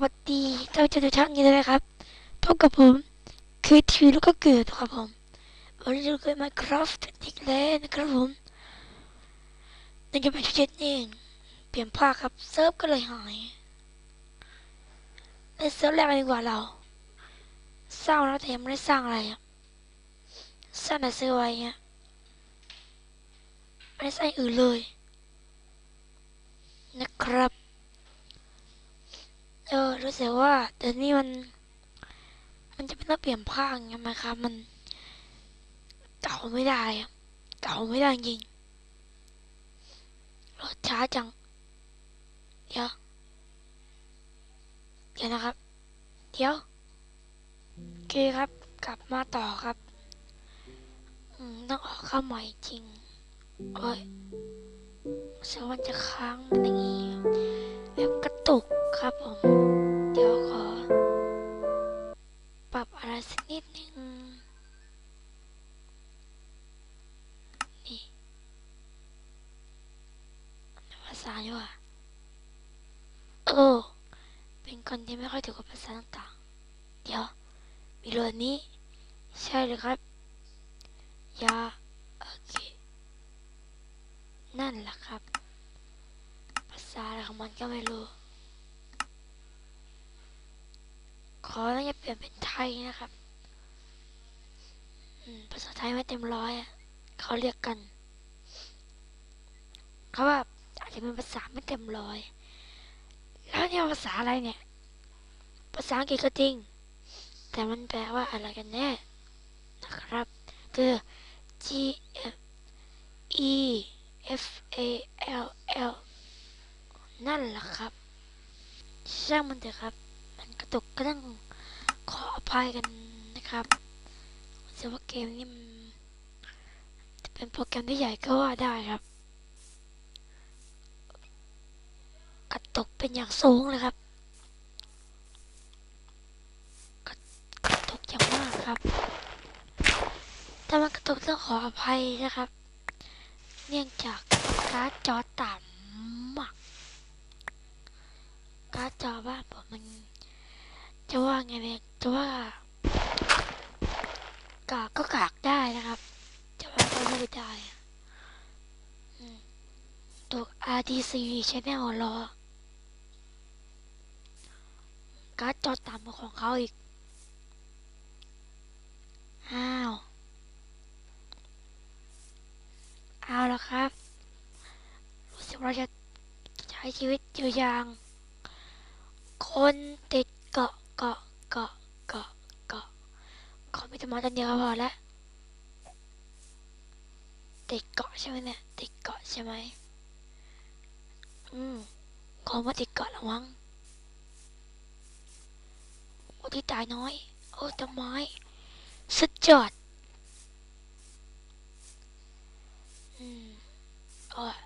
วัสดีท่านผู้ชมทุกท่านกันเลยนะครับพบกับผมคือทีแล้วก็เกิดครับผมวันนี้เราเกิดมาคราฟต์อีกแล้วนะครับผมในเกมแมชเจ็ดนี่เองเปลี่ยนภาคครับเซิร์ฟก็เลยหายในเซิร์ฟแรกดีกว่าเราสร้างแล้วแต่ยังไม่ได้สร้างอะไรอะสร้างแต่เซิร์ฟไว้เงี้ยไม่ได้สร้างอื่นเลย นะครับ เออรู้สึกว่าเดี๋ยวนี้มัน มันจะเป็นต้องเปลี่ยนภาคไงไหมครับ มันเก่าไม่ได้เก่าไม่ได้จริงรถช้าจัง เดี๋ยว เดี๋ยวนะครับ เดี๋ยวโอเคครับ กลับมาต่อครับต้องออกเข้าใหม่จริงโอ้ยเสียวันจะค้างมันอย่างงี้ ตกครับผม เดี๋ยวขอ ปรับอะไรสักนิดนึง นี่ภาษาดีกว่าเออ เป็นคนที่ไม่ค่อยถูกกับภาษาต่างๆ เดี๋ยว มีรือนี้ ใช่เลยครับ ยา โอเค นั่นแหละครับ ภาษาอะไรของมันก็ไม่รู้ ขอน่าจะเปลี่ยนเป็นไทยนะครับภาษาไทยไม่เต็มร้อยอะเขาเรียกกันเขาว่าอาจจะเป็นภาษาไม่เต็มร้อย แล้วเนี่ยภาษาอะไรเนี่ย ภาษาอังกฤษก็จริง แต่มันแปลว่าอะไรกันแน่นะครับคือ G E F A L L นั่นแหละครับ ช่างมันเถอะครับ ตกก็ต้องขออภัยกันนะครับเชื่อว่าเกมนี้มันจะเป็นโปรแกรมที่ใหญ่ก็ว่าได้ครับกระตกเป็นอย่างสูงเลยครับกระกระตกอย่างมากครับถ้ามันกระตกต้องขออภัยนะครับ เนื่องจากการ์ดจอต่ำมากการ์ดจอบ้านผมมัน จะว่าไงเนี่ยจะว่ากากก็กากได้นะครับ จะว่าก็ไม่ได้อะอืมตัว RTC Channel รอการ์ดจอต่ำกว่าของเขาอีก อ้าว เอาละครับ รู้สึกว่าจะใช้ชีวิตอยู่อย่าง คนติดเกาะเกาะเกาะเกาะเกาะ ขอไม่จะมาตันเดียวพอละติดเกาะใช่ไหมเนี่ย ติดเกาะใช่ไหม อืมขอมาติดเกาะละวังโอ้ที่ตายน้อย โอ้ต้นไม้สุดยอด อืมโอ้ย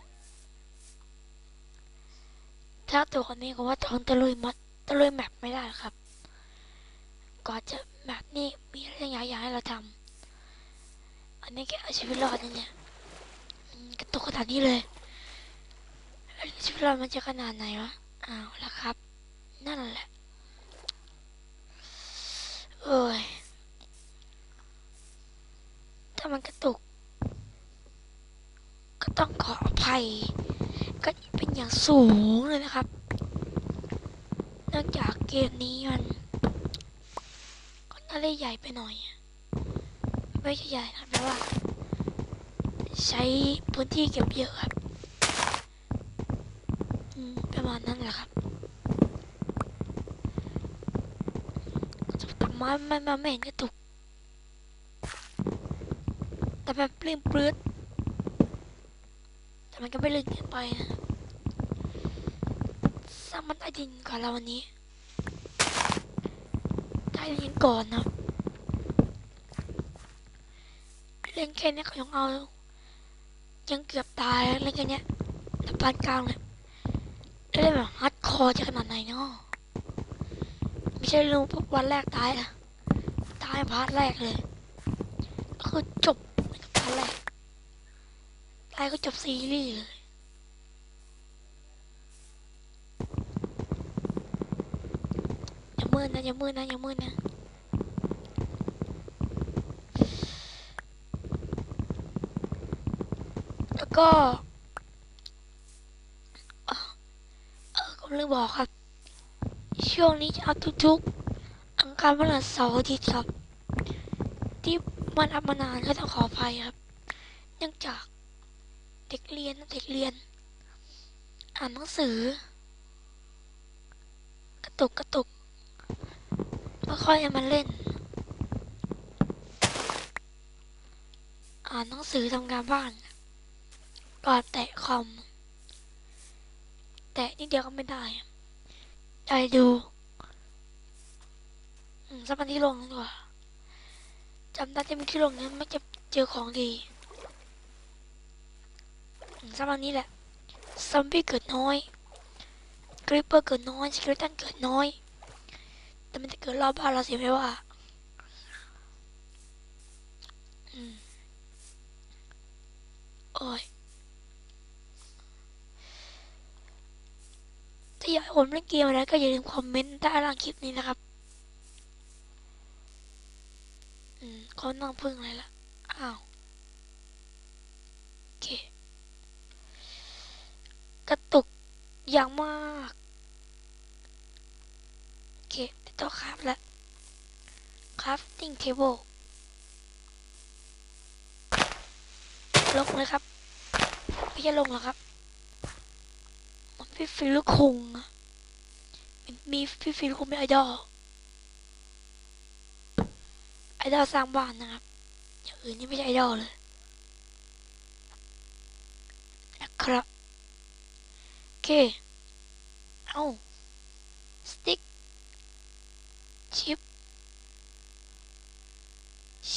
ถ้าตัวคนนี้ก็ว่าทองตะลุยมัดตะลุยแมปไม่ได้ครับ ก่อนจะแมปนี่มีเรื่องใหญ่ๆให้เราทำอันนี้แค่เอาชีวิตรอดนะเนี่ยกระตุกขนาดนี้เลยชีวิตรอดมันจะขนาดไหนวะอ้าวแล้วครับ นั่นแหละโอ้ยถ้ามันกระตุก ก็ต้องขออภัย ก็เป็นอย่างสูงเลยนะครับ เนื่องจากเกมนี้มันาจะใหญ่ไปหน่อย ไม่ใช่ใหญ่นะแปลว่า ใช้พื้นที่เก็บเยอะครับประมาณนั้นแหละครับแต่ไม้ไม่มาไม่เห็นกระตุก แต่แบบเปลี่ยนปลื้ดแต่มันก็ไม่ลื่นเกินไปนะสร้างมันใต้ดินก่อนเราวันนี้ ใต้ดินก่อนนะเล่นแค่นี้ก็ยังเอายังเกือบตายแล้วเล่นแค่เนี้ยแต่ปานกลางเลยเล่นแบบฮัดคอจะขนาดไหนเนาะไม่ใช่รู้ปุ๊บวันแรกตายนะตายพาร์ทแรกเลยก็คือจบพาร์ทแรกตายก็จบซีรีส์เลย มืดนะ อย่ามืดนะอย่ามืดนะแล้วก็เออผมลืมบอกครับ ช่วงนี้จะเอาทุกๆอังคารวันเสาร์อาทิตย์ครับ ที่มันอัพมานานก็ต้องขออภัยครับ เนื่องจากเด็กเรียนนะเด็กเรียน อ่านหนังสือกระตุกกระตุก ไม่ค่อยเอามาเล่น อ่านหนังสือทำการบ้านก่อนแตะคอม แตะนิดเดียวก็ไม่ได้ ใจดูอืมสักวันที่ลงดีกว่าจำได้ที่มันที่ลงนั้นไม่จะเจอของดีอืมสักวันนี้แหละซอมบี้เกิดน้อยกริปเปอร์เกิดน้อยสกเลตันเกิดน้อย แต่มันจะเกิดรอบบ้านเราสิไม่ว่าอโอ้ยถ้าอยากให้ผมเล่นเกมอะก็อย่าลืมคอมเมนต์ใต้ล่างคลิปนี้นะครับอืมเขานั่งพึ่งอะไรล่ะ อ้าวโอเค กระตุกอย่างมาก ติดต่อครับ แล้ว crafting table ลงเลยครับ ไม่ใช่ลงหรอครับ มันพี่ฟิลคุงม,มีพี่ฟิลคุงเป็นไอดอลไอดอลสร้างบ้านนะครับอย่างอื่นนี่ไม่ใช่ไอดอลเลยนะครับโอเค เอาสติ๊ก ชิป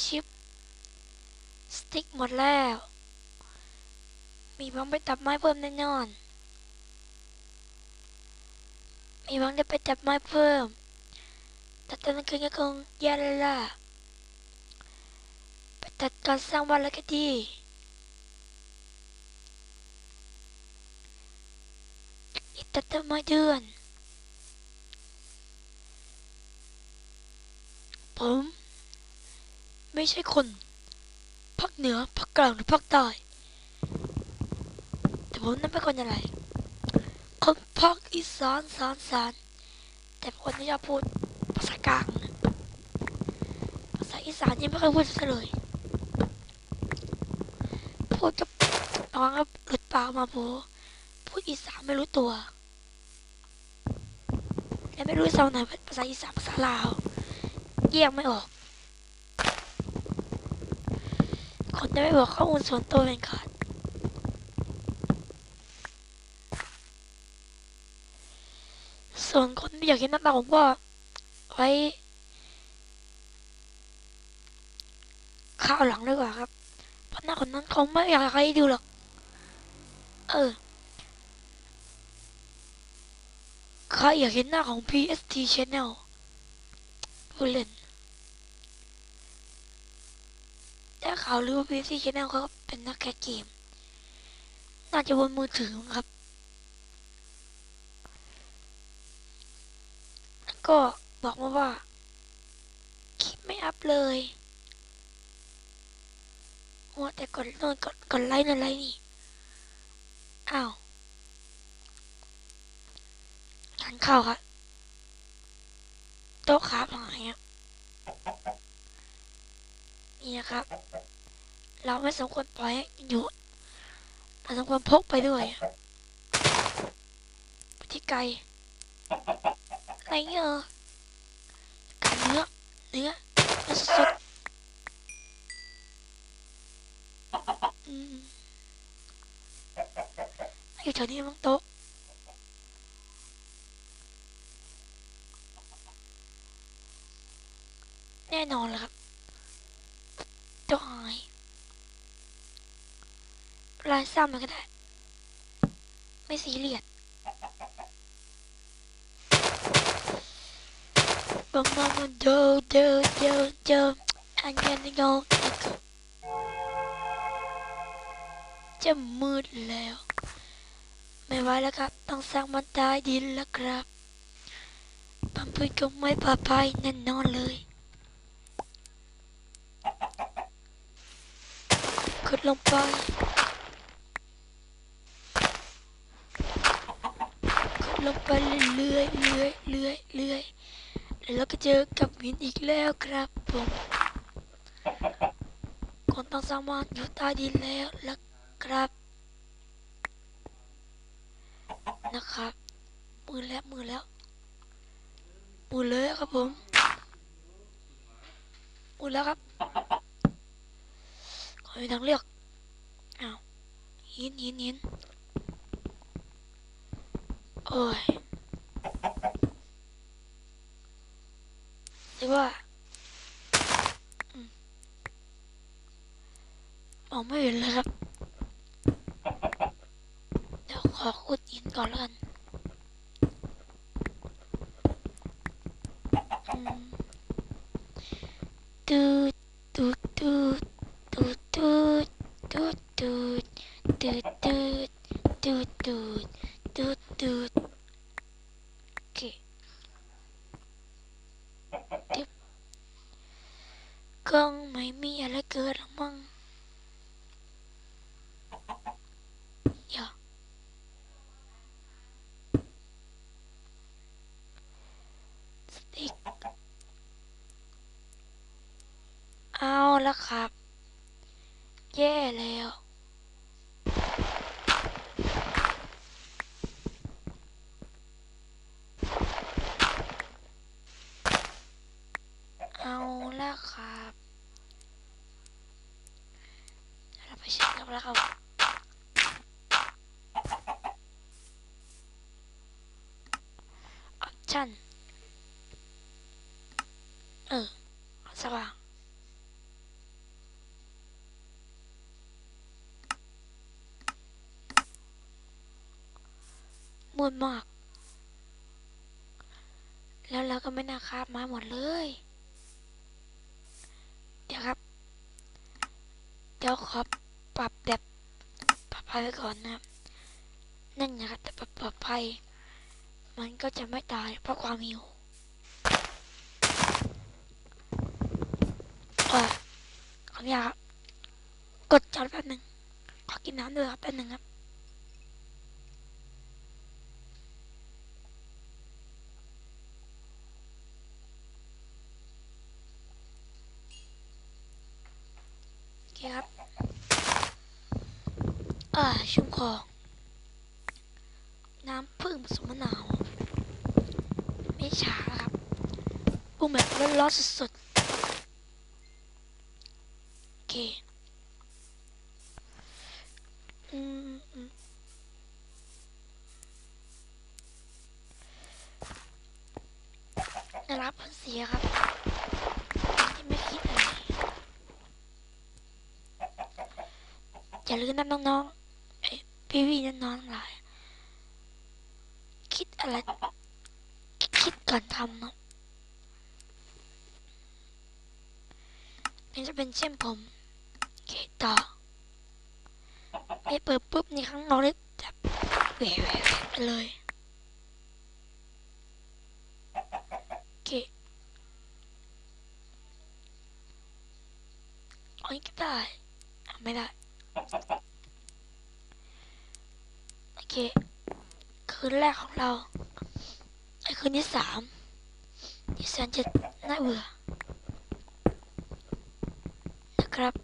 ชิป ส ติ๊กหมดแล้ว มีบางไปตับไม้เพิ่มแน่นอน มีบางได้ไปจับไม้เพิ่ม แต่ตอนนั้นคืนก็คงแย่เลยล่ะ ไปตัดการสร้างบ้านแล้วก็ดีอีกตัดต้นไม้เดือน ผม ไม่ใช่คน ภาคเหนือภาคกลางหรือภาคใต้แต่ผมนั้นเป็นคนอะไรคนภาคอีสานสานสานแต่เป็นคนที่ชอบพูดภาษากลางนะภาษาอีสานยังไม่เคยพูดเลยพูดจะน้องก็หลุดปากมาโพพูดอีสานไม่รู้ตัวและไม่รู้เซาไหนภาษาอีสานภาษาลาวแยกไม่ออก คน จะไม่บอกข้อมูลส่วนตัวเป็นขาดส่วนคนที่อยากเห็นหน้าตาผมก็ไว้ข้าวหลังดีกว่าครับ เพราะหน้าคนนั้นเขาไม่อยากให้ดูหรอก เออใครอยากเห็นหน้าของ PST Channel ผู้เล่น แต่ข่าวลือว่า PST Channel เขาเป็นนักแคสเกม น่าจะบนมือถือครับ ก็บอกมาว่า คลิปไม่อัพเลยมัวแต่กดโน่นกดกดไลค์นั่นไลค์นี่ อ้าวทานข้าวครับโต๊ะขาหายอะนี่นะครับ เราไม่สมควรปล่อยให้อยู่เราสมควรพกไปด้วยที่ไกลอะไรเงี้ยเออไก่เนื้อเนื้อเนื้อสดอืมอยู่แถวนี้มั้งโต๊ะแน่นอนเลยครับต้องหาย ลายซ้ำมันก็ได้ ไม่ซีเรียสบางมามันเดินเดินเดินเดินอันยันงงจะมืดแล้ว ไม่ไหวแล้วครับ ต้องสร้างมันใต้ดินแล้วครับไปปั๊มปืนก็ไม่ปลอดภัยแน่นอนเลยกดลงไปกด ลงไปเรื่อยๆเรื่อยเรื่อยเรื่อยแล้วเราก็เจอกับหินอีกแล้วครับผมคนต้องสามารถอยู่ใต้ดินแล้วละครับ นะครับมือแล้วมือแล้วมือเลยครับผมมือแล้วครับขอมีทางเลือกอ้าวหินหินหิน โอ้ยเรียกว่าอมองไม่เห็นเลยครับ เดี๋ยวขอขุดหินก่อนแล้วกันอืมตูดตูดตูดตูดตูดตูดตูดตูดตูดตูดตูดตูดตูดโอเคติ๊บคงไม่มีอะไรเกิดหรอกมั้งอย่า สติ๊กเอาแล้วครับ แย่แล้ว เอาแล้วครับเราไปเช็คกั นแล้วครับออปชั่นเออสว่างมืดมาก แล้วเราก็ไม่น่าคาบมาหมดเลย เดี๋ยวครับ เดี๋ยวขอ ปรับแบบปลอดภัยไว้ก่อนนะครับนั่นนะครับแต่ปลอดภัย มันก็จะไม่ตายเพราะความหิวขอขออนุญาตครับกดจอดแป๊บหนึ่งขอกินน้ำด้วยครับแป๊บหนึ่งครับ โอเคครับ อ่าชุ่มคอ น้ำผึ้งผสมมะนาว ไม่ฉาครับปรุงแบบร้อนๆสุดๆ โอเค อืมรับผลเสียครับที่ไม่คิดอะไรอย่าลืมนะน้องๆ พี่พี่น้องๆทั้งหลาย คิดอะไร คิดก่อนทำนะนี่จะเป็นเช่นผมโอเคต่อไม่เปิดปุ๊บนี่ข้างนอกเลยแบบแหวะแหวะไปเลยโอเคอันนี้ก็ได้ไม่ได้ โอเคคืนแรกของเราไอ้คืนที่สามที่แสนจะน่าเบื่อนะครับ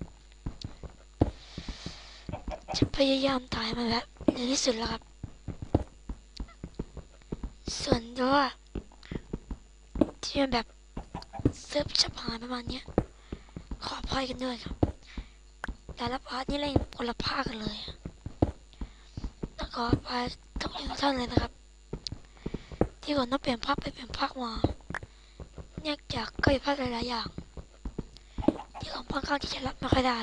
จะพยายามถ่ายมันแบบในที่สุดแล้วครับ ส่วนตัวที่มันแบบเซิร์ฟชับหายประมาณนี้ขออภัยกันด้วยครับ แต่ละพาร์ทนี่เล่นคนละภาคกันเลยอะ ขออภัยทุกท่านเลยนะครับ ที่ก่อนต้องเปลี่ยนภาคไปเปลี่ยนภาคมาเนื่องจากก็มีภาคหลายๆอย่าง ที่ผมค่อนข้างที่จะรับไม่ค่อยได้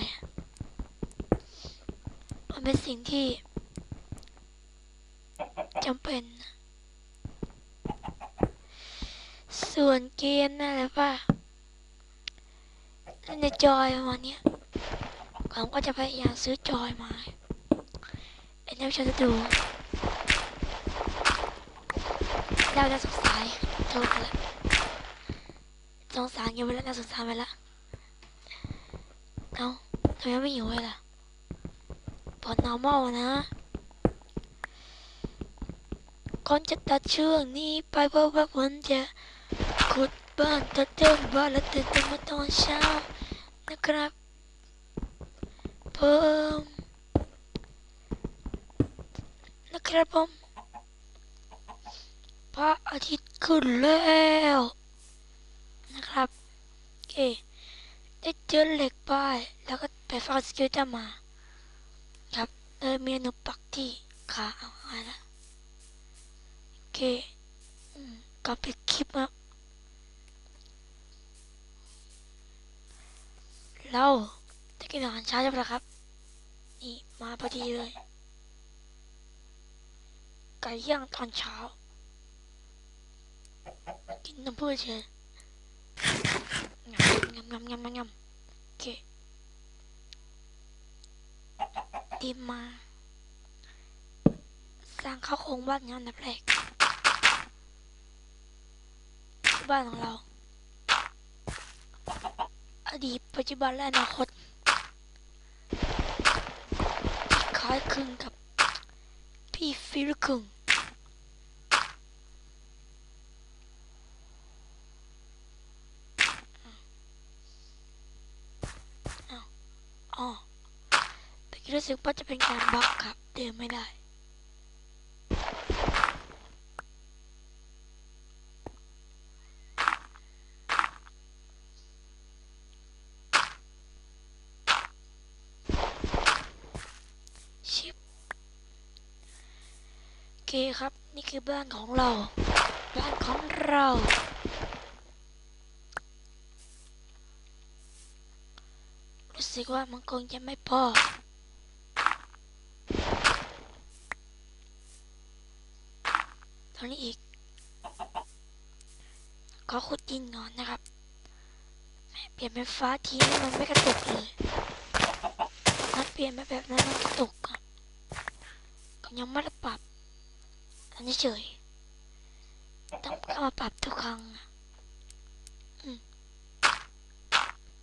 มันเป็นสิ่งที่จำเป็น ส่วนเกมนั่นแหละป่ะเล่นในจอยประมาณนี้ผมก็จะพยายามซื้อจอยมา ไอ้เนี่ยฉันจะดูเราจะสงสัยโทษไปละสงสารกันไปแล้วน่าสงสารไปละเอาทำไมไม่อยู่เลยล่ะปวด normal นะก่อนจะตัดช่วงนี้ไปเพราะว่าผมจะขุดบ้านตัดเติมบ้านแล้วตื่นเต้นมาตอนเช้านะครับเพิ่มนะ ครับผมพระอาทิตย์ขึ้นแล้วนะครับโอเคได้เจอเหล็กป้ายแล้วก็ไปฟังสกิลจะมาครับเออเมนูปักที่ขาเอาไว้ละโอเคอืมกลับไปคลิปครับเราจะกินอาหารเช้าใช่ไหมล่ะครับ นี่มาพอดีเลย ไก่ย่างตอนเช้า กินน้ำพืชเฉยงำงำงำงำงำโอเคดีมมา สร้างข้าวโครงบ้านงานดับแรก บ้านของเรา อดีตปัจจุบันและอนาคตคล้ายคลึงกับพี่ฟิลคุงอ้าวอ๋อแต่ รู้สึกว่าจะเป็นการบักครับเดินไม่ได้ชิปโอเคครับนี่คือบ้านของเรา บ้านของเรารู้สึกว่ามันคงจะไม่พอ ตอนนี้อีกขอขุดดินก่อนนะครับแม่เปลี่ยนเป็นฟ้าทีนี่มันไม่กระตุกเลยนัดเปลี่ยนมาแบบนั้นมันกระตุกอะก็ยังไม่ได้ปรับ อันนี้เฉย ต้องเข้ามาปรับทุกครั้ง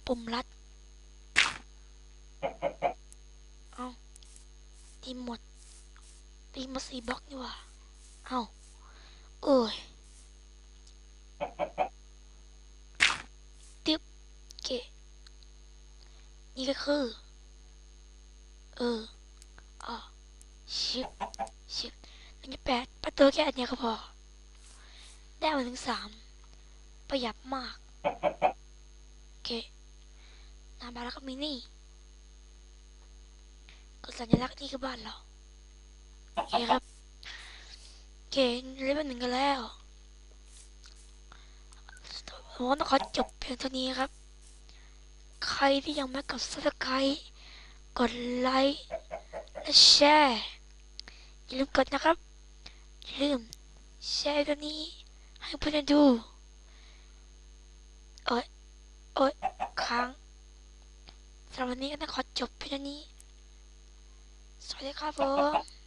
ปุ่มลัด เอาตีหมดตีมดสี่บล็อกนี่ว่า เอา เอ้ยตึ๊บเกนี่ก็คือ เอออะชิบชิบหนึ่งแปดประตูแค่อันนี้ก็พอ ได้มาถึงสามประหยัดมาก โอเคนาบาแล้วก็มีนี่ก็สัญลักษณ์นี่คือบ้านเราโอเคครับ เคเลเวลหนึ่งกันแล้วผมต้องขอจบเพียงเท่านี้ครับ ใครที่ยังไม่กด subscribe กดไลค์และแชร์อย่าลืมกดนะครับ อย่าลืมแชร์ตัวนี้ให้เพื่อนดูโอ้ยโอ้ยค้างสำหรับวันนี้ก็ต้องขอจบเพียงเท่านี้ สวัสดีครับผม